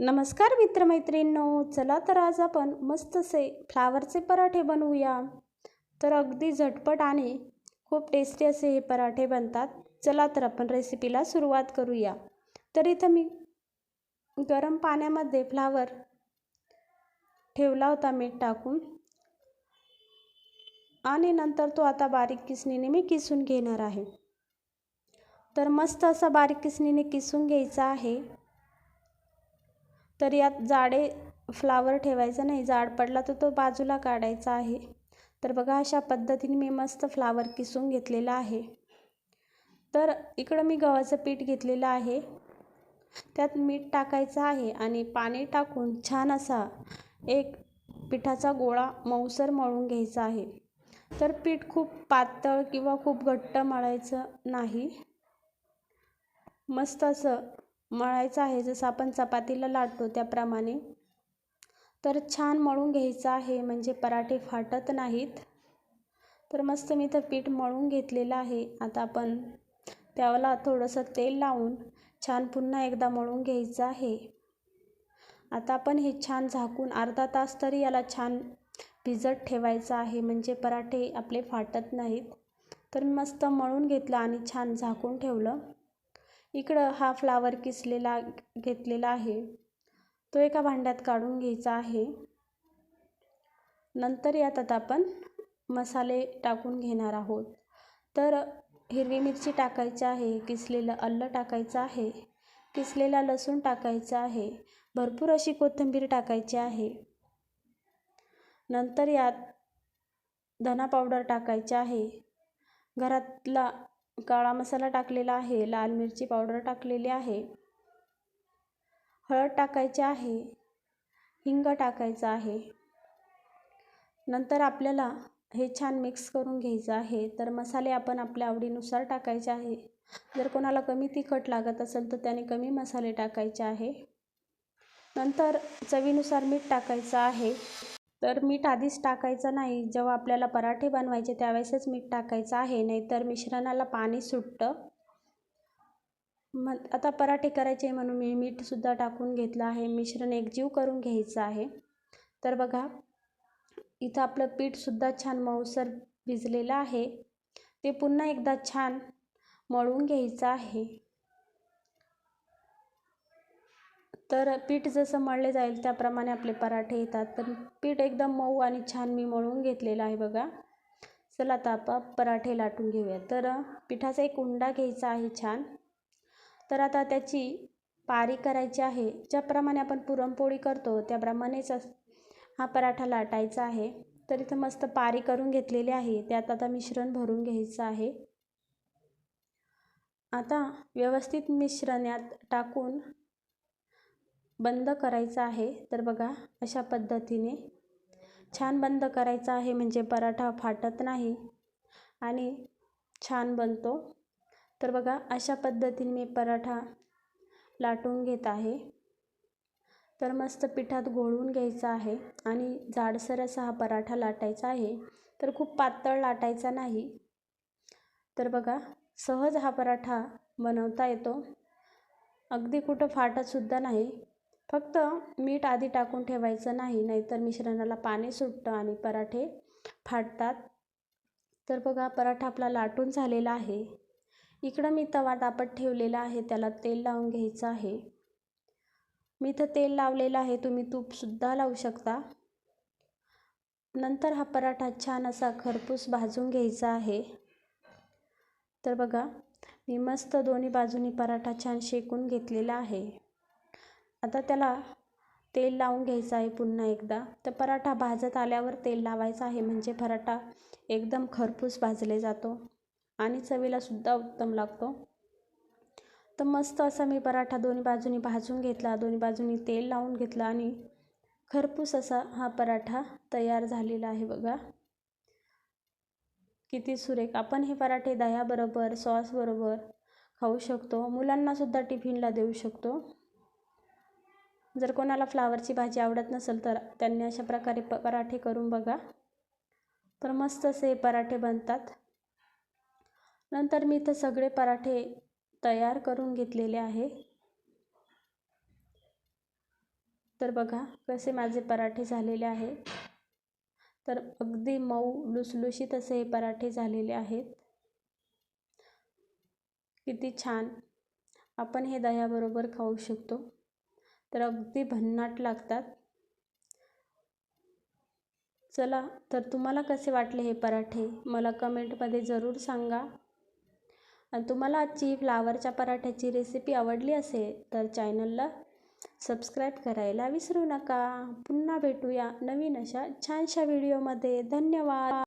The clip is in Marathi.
नमस्कार मित्रमैत्रिणींनो चला तर आज आपण मस्तसे फ्लावरचे पराठे बनवूया. तर अगदी झटपट आणि खूप टेस्टी असे हे पराठे बनतात. चला तर आपण रेसिपीला सुरुवात करूया. तर इथं मी गरम पाण्यामध्ये फ्लावर ठेवला होता मीठ टाकून. आणि नंतर तो आता बारीक किसणीने मी किसून घेणार आहे. तर मस्त असा बारीक किसणीने किसून घ्यायचा आहे. तर यात जाडे फ्लावर ठेवायचा नाही. जाड पडला तर तो बाजूला काढायचा आहे. तर बघा अशा पद्धतीने मी मस्त फ्लावर किसून घेतलेला आहे. तर इकडं मी गव्हाचं पीठ घेतलेलं आहे. त्यात मीठ टाकायचं आहे आणि पाणी टाकून छान असा एक पिठाचा गोळा मऊसर मळून घ्यायचा आहे. तर पीठ खूप पातळ किंवा खूप घट्ट मळायचं नाही. मस्त असं मळायचं आहे. जसं आपण चपातीला लाटतो त्याप्रमाणे. तर छान मळून घ्यायचं आहे. म्हणजे पराठे फाटत नाहीत. तर मस्त मी तर पीठ मळून घेतलेलं आहे. आता आपण त्याला थोडंसं तेल लावून छान पुन्हा एकदा मळून घ्यायचं आहे. आता आपण हे छान झाकून अर्धा तास तरी याला छान भिजत ठेवायचं आहे. म्हणजे पराठे आपले फाटत नाहीत. तर मस्त मळून घेतलं आणि छान झाकून ठेवलं. इकडं हा फ्लावर किसलेला घेतलेला आहे. तो एका भांड्यात काढून घ्यायचा आहे. नंतर यात आता आपण मसाले टाकून घेणार आहोत. तर हिरवी मिरची टाकायची आहे किसलेलं अल्लं टाकायचं आहे किसलेला लसूण टाकायचा आहे भरपूर अशी कोथिंबीर टाकायची आहे. नंतर यात धना पावडर टाकायची आहे. घरातला काळा मसाला टाकलेला आहे लाल मिरची पावडर टाकलेली आहे हळद टाकायची आहे हिंग टाकायचं आहे. नंतर आपल्याला हे छान मिक्स करून घ्यायचं आहे. तर मसाले आपण आपल्या आवडीनुसार टाकायचे आहे. जर कोणाला कमी तिखट लागत असेल तर त्याने कमी मसाले टाकायचे आहे. नंतर चवीनुसार मीठ टाकायचं आहे. तर मीठ आधीच टाकायचं नाही. जेव्हा आपल्याला पराठे बनवायचे त्यावेळेसच मीठ टाकायचं आहे. नाहीतर मिश्रणाला पाणी सुटतं. मग आता पराठे करायचे म्हणून मी मीठसुद्धा टाकून घेतलं आहे. मिश्रण एकजीव करून घ्यायचं आहे. तर बघा इथं आपलं पीठसुद्धा छान मऊसर भिजलेलं आहे. ते पुन्हा एकदा छान मळून घ्यायचं आहे. तर पीठ जसं मळले जाईल त्याप्रमाणे आपले पराठे येतात. तर पीठ एकदम मऊ आणि छान मी मळून घेतलेलं आहे बघा. चला आता आपण पराठे लाटून घेऊया तर पिठाचा एक उंडा घ्यायचा आहे छान. तर आता त्याची पारी करायची आहे. ज्याप्रमाणे आपण पुरणपोळी करतो त्याप्रमाणेच हा पराठा लाटायचा आहे. तर इथं मस्त पारी करून घेतलेली आहे. त्यात आता मिश्रण भरून घ्यायचं आहे. आता व्यवस्थित मिश्रण यात टाकून बंद करायचं आहे. तर बघा अशा पद्धतीने छान बंद करायचं आहे म्हणजे पराठा फाटत नाही आणि छान बनतो. तर बघा अशा पद्धतीने मी पराठा लाटून घेत आहे. तर मस्त पिठात घोळून घ्यायचा आहे आणि जाडसर असा हा पराठा लाटायचा आहे. तर खूप पातळ लाटायचा नाही. तर बघा सहज हा पराठा बनवता येतो. अगदी कुठं फाटतसुद्धा नाही. फक्त मीठ आधी टाकून ठेवायचं नाही नाहीतर मिश्रणाला पाणी सुटतं आणि पराठे फाटतात. तर बघा पराठा आपला लाटून झालेला आहे. इकडं मी तवा तापत ठेवलेला आहे त्याला तेल लावून घ्यायचं आहे. मी इथं तेल लावलेलं आहे तुम्ही तूपसुद्धा लावू शकता. नंतर हा पराठा छान असा खरपूस भाजून घ्यायचा आहे. तर बघा मी मस्त दोन्ही बाजूनी पराठा छान शेकून घेतलेला आहे. आता त्याला तेल लावून घ्यायचं आहे पुन्हा एकदा. तर पराठा भाजत आल्यावर तेल लावायचं आहे. म्हणजे पराठा एकदम खरपूस भाजले जातो आणि चवीलासुद्धा उत्तम लागतो. तर मस्त असा मी पराठा दोन्ही बाजूनी भाजून घेतला. दोन्ही बाजूनी तेल लावून घेतलं आणि खरपूस असा हा पराठा तयार झालेला आहे बघा. किती सुरेख. आपण हे पराठे दह्याबरोबर सॉसबरोबर खाऊ शकतो. मुलांनासुद्धा टिफिनला देऊ शकतो. जर कोणाला फ्लावरची भाजी आवडत नसेल तर त्यांनी अशा प्रकारे प पराठे करून बघा. तर मस्त असे पराठे बनतात. नंतर मी इथं सगळे पराठे तयार करून घेतलेले आहे. तर बघा कसे माझे पराठे झालेले आहे. तर अगदी मऊ लुसलुशीत असे हे पराठे झालेले आहेत. किती छान. आपण हे दह्याबरोबर खाऊ शकतो. तर अगदी भन्नाट लागतात. चला तर तुम्हाला कसे वाटले हे पराठे? मला कमेंटमध्ये जरूर सांगा. आणि तुम्हाला आजची फ्लावरच्या पराठ्याची रेसिपी आवडली असेल तर चॅनलला सबस्क्राईब करायला विसरू नका. पुन्हा भेटूया नवीन अशा छानशा व्हिडिओमध्ये धन्यवाद!